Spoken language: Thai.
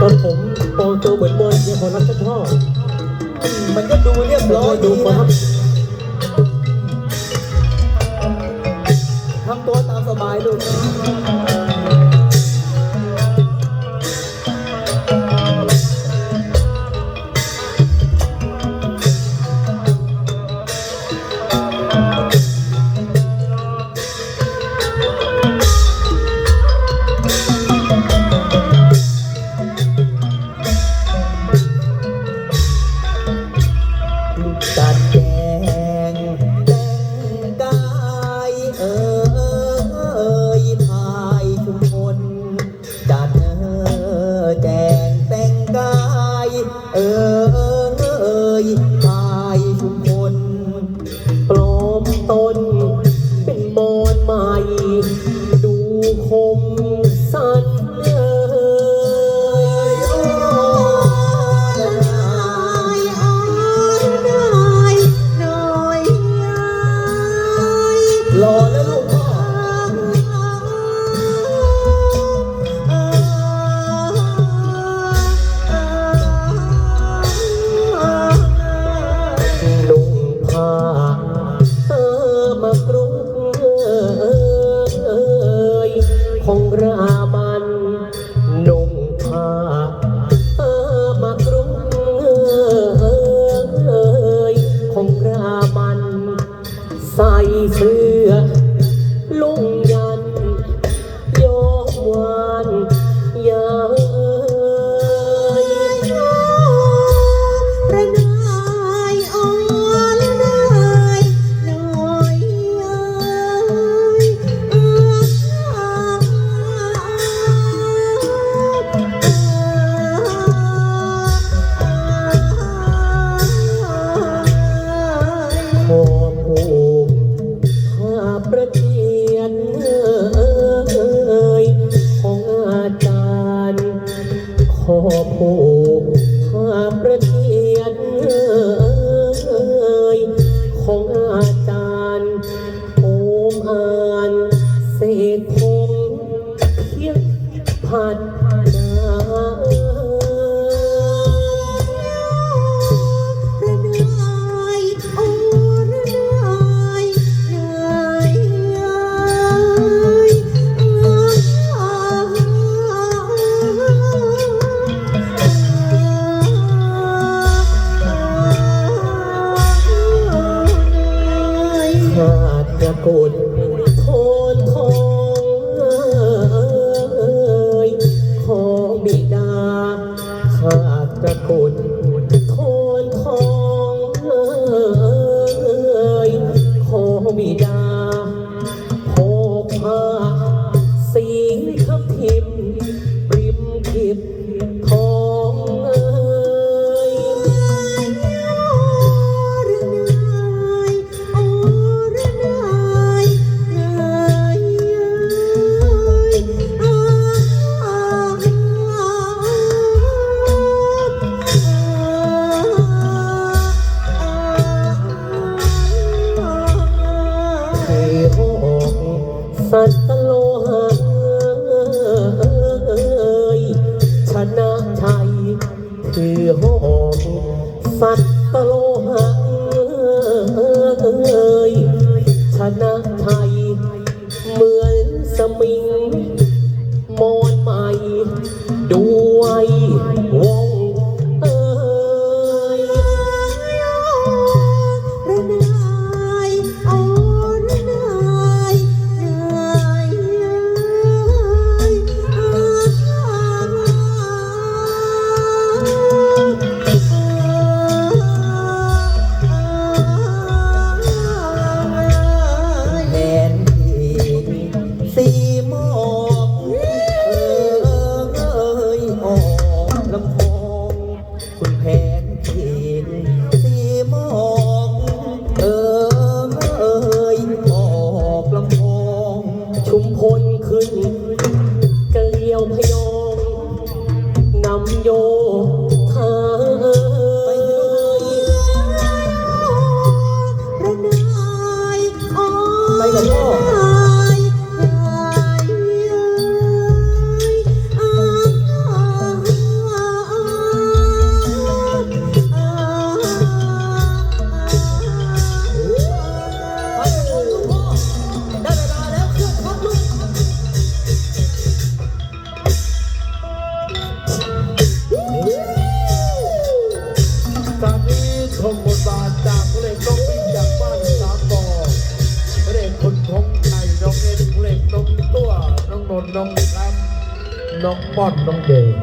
ตอนผมโตโตเหมือนบอยเนี่ยผรักท่านพ่อมันก็ดูเรียบร้อยดูมัทำตัวตามสบายดูก มากรุงเอ่ยของเรา อผูกควาประเทียนเอ่ยของอาจารย์โอมอ่านเสกคงเพียงผัด สัตโลหะชนะไทยคือหอมสัตโลหะชนะไทยเหมือนสมิง ชุมพลขึ้น น้องมน้องป้อนน้องเดย์